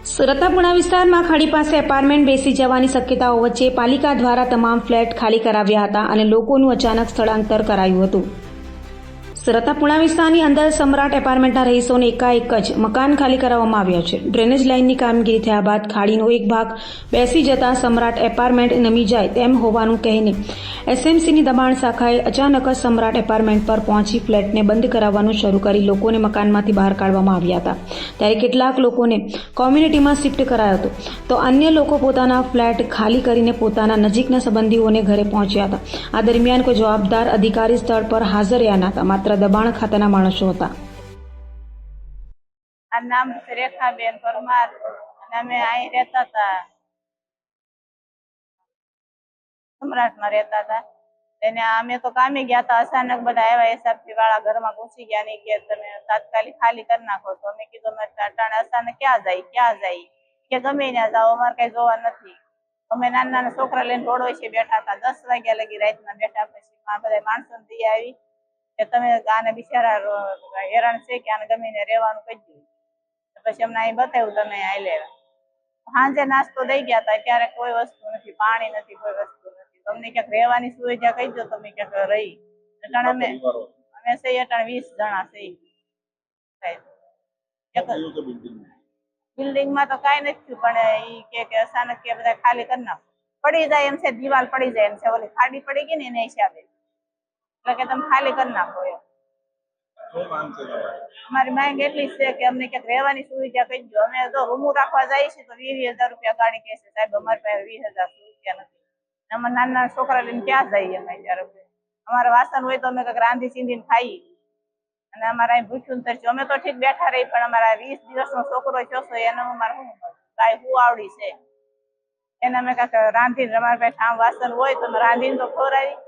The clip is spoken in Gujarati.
રતાપુણા વિસ્તારમાં ખાડી પાસે એપાર્ટમેન્ટ બેસી જવાની શક્યતાઓ વચ્ચે પાલિકા દ્વારા તમામ ફ્લેટ ખાલી કરાવ્યા હતા અને લોકોનું અચાનક સ્થળાંતર કરાયું હતું. રતાપુણા વિસ્તારની અંદર સમ્રાટ એપાર્ટમેન્ટના રહીશોને એકાએક જ મકાન ખાલી કરાવવામાં આવ્યા છે. ડ્રેનેજ લાઇનની કામગીરી થયા બાદ ખાડીનો એક ભાગ બેસી જતા સમ્રાટ એપાર્ટમેન્ટ નમી જાય તેમ હોવાનું કહીને એસએમસીની દબાણ શાખાએ અચાનક જ સમ્રાટ એપાર્ટમેન્ટ પર પહોંચી ફ્લેટને બંધ કરાવવાનું શરૂ કરી લોકોને મકાનમાંથી બહાર કાઢવામાં આવ્યા હતા. ત્યારે કેટલાક લોકોને કોમ્યુનિટીમાં શિફ્ટ કરાયો હતો. તો અન્ય લોકો પોતાના ફ્લેટ ખાલી કરીને પોતાના નજીકના સંબંધીઓને ઘરે પહોંચ્યા હતા. આ દરમિયાન કોઈ જવાબદાર અધિકારી સ્થળ પર હાજર રહ્યા હતા માત્ર દબાણ ખાતાના માણસો હતા. નામ રેખાબેન પરમાર અમે અહીં રહેતા હતા. સમ્રાટમાં રહેતા હતા. એને અમે તો કામે ગયા હતા. અચાનક બધા આવ્યા હિસાબથી વાળા ઘરમાં ઘૂસી ગયા નહીં કે તમે તાત્કાલિક ખાલી કરી નાખો. તો અમે કીધું અમે અટાણે અચાનક ક્યાં જાય ક્યાં જાય? કે ગમે ત્યાં જાઓ, અમારે કઈ જોવા નથી. અમે નાના નાના છોકરા લઈને રોડ વચ્ચે બેઠા હતા. દસ વાગ્યા લગી રાતના બેઠા પછી બધા માણસો દઈ આવી. કે તમે આને બિચારા હેરાન છે કે આને ગમીને રહેવાનું કહી દીધું પછી અમને અહીં બતાવ્યું તમે અહીં લેવા સાંજે નાસ્તો દઈ ગયા હતા ત્યારે કોઈ વસ્તુ નથી પાણી નથી કોઈ વસ્તુ નથી. તમને ક્યાંક રહેવાની સુવિધા કહી દો તમે ક્યાંક રહી. એટલે અમે અમે સહી અટાણે વીસ જણા સહી. બિલ્ડિંગમાં. તો કઈ નથી થયું પણ ઈ કે કે અચાનક કે બધા ખાલી કરી નાખો. પડી જાય એમ છે દિવાલ પડી જાય એમ છે ઓલી ખાડી પડી ગઈ ને એને હિસાબે. એટલે કે તમે ખાલી કરી નાખો એમ. અમારી માંગ એટલી છે કે અમને ક્યાંક રહેવાની સુવિધા કહી દો. અમે તો રૂમું રાખવા જઈએ છીએ તો વીસ હજાર રૂપિયા ગાડી કહે છે સાહેબ અમારી પાસે વીસ હજાર રૂપિયા નથી. અમે નાના નાના છોકરા લઈને ક્યાં જઈએ અમે ત્યારે અમારે વાસણ હોય તો અમે કંઈક રાંધી ચીંધીને ખાઈ અને અમારે અહીં ભૂખ્યું તરીકે અમે તો ઠીક બેઠા રહી પણ અમારા વીસ દિવસનો છોકરો જોશો એને અમારે શું કાંઈ શું આવડી છે? એને અમે કાંઈક રાંધીને અમારી પાસે આમ વાસણ હોય તો અમે રાંધીને તો ખવડાવી